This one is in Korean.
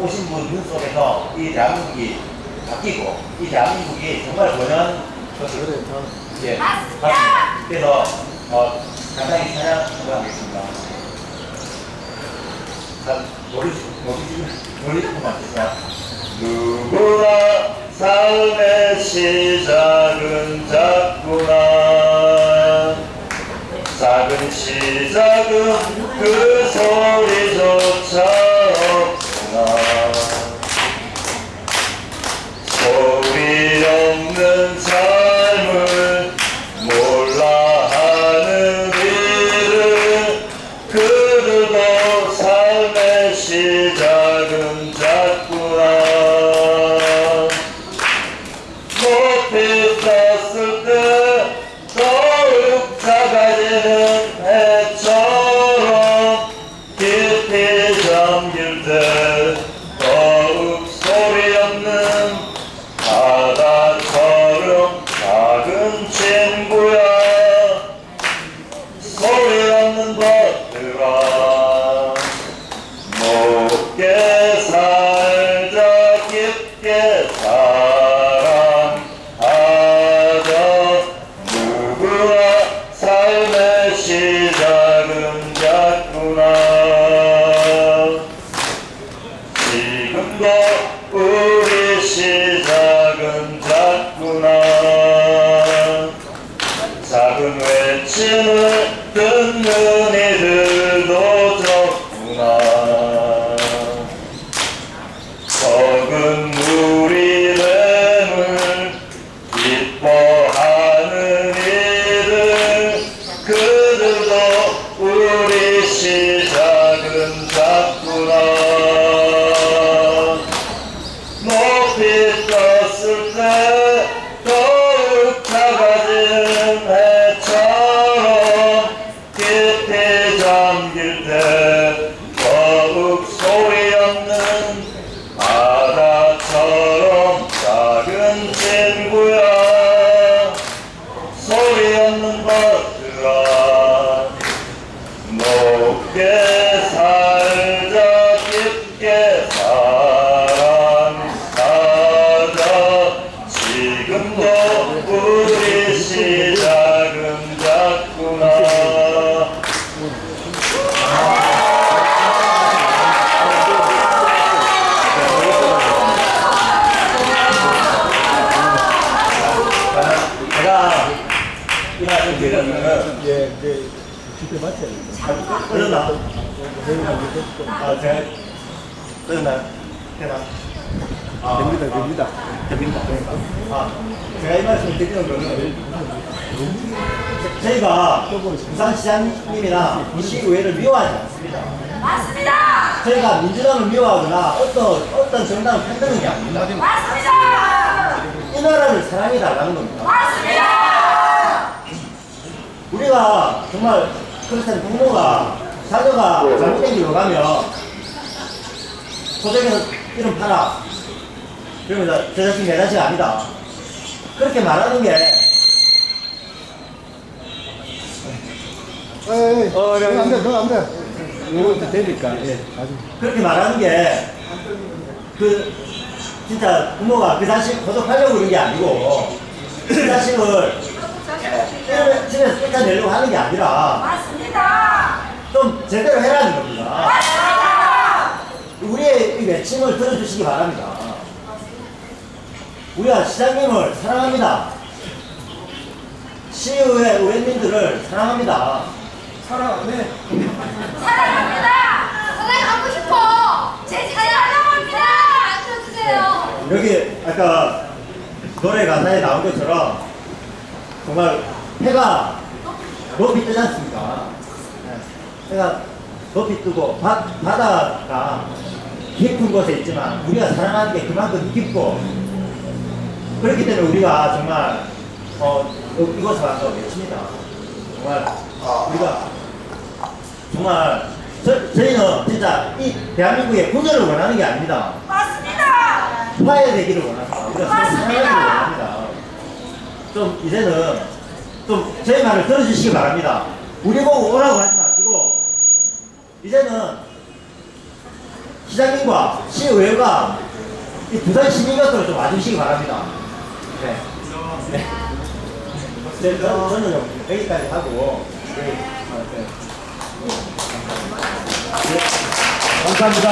오신 분 눈 속에서 이 대한민국이 바뀌고 이 대한민국이 정말 그래, 다. 예, 맞습니다. 그래서 어, 간단히 찬양 부탁하겠습니다. 자, 머리 조금만 주세요. 누구나 삶의 시작은 작구나 작은 시작은 그 소리조차 소리 없는 삶을 몰라 하는 일은 그들도 삶의 시작 높게 살자 깊게 사랑하자. 누구나 삶의 시작은 작구나. 지금도 우리 시작은 작구나. 작은 듣는 Uh... 금도 우리 시작은 작구나 제가 이 말씀 드리면은 예, 이제 집에? 회의가 이제 좀 아, 제가? 되나? 아, 됩니다, 아, 됩니다. 됩니다. 아, 제가 이 말씀 드리는 거는 제- 저희가 부산시장님이나 시의회를 미워하지 않습니다. 맞습니다. 저희가 민주당을 미워하거나 어떤 어떤 정당을 편드는 게 아닙니다. 맞습니다. 이 나라를 사랑해 달라는 겁니다. 맞습니다. 우리가 정말 그렇다는 부모가 자녀가 잘못된 길로 가면 고생해서 이름 팔아. 그러면 저 자식 내 자식 아니다. 그렇게 말하는 게 에이, 어, 네, 안 돼, 그거 안 돼. 이거 이제 되니까, 예, 아주. 그렇게 말하는 게 그 진짜 부모가 그 자식 고독하려고 그런 게 아니고 그 자식을 집에- 집에서 쫓아내려고 하는 게 아니라 맞습니다. 좀 제대로 해라는 겁니다. 맞습니다. 우리의 이 외침을 들어주시기 바랍니다. 우리가 시장님을 사랑합니다. 시의회 의원님들을 사랑합니다. 사랑합니다. 사랑하고 싶어. 제 사랑하려고 합니다. 앉아주세요. 여기 아까 노래 가사에 나온 것처럼 정말 해가 높이 뜨지 않습니까? 네. 해가 높이 뜨고 바, 바다가 깊은 곳에 있지만 우리가 사랑하는 게 그만큼 깊고 그렇기 때문에 우리가 정말 어, 이- 이곳에 와서 외칩니다. 정말 우리가 정말 저, 저희는 진짜 이 대한민국의 분열을 원하는 게 아닙니다. 맞습니다. 화해되기를 원합니다. 우리가. 사랑하기를 원합니다. 좀 이제는 좀 저희 말을 들어주시기 바랍니다. 우리 보고 오라고 하지 마시고 이제는 시장님과 시의회가 이 부산 시민것으로 좀 와주시기 바랍니다. 네. 네. 네, 저- 저는 여기까지 하고, 네. 아, 네. 감사합니다.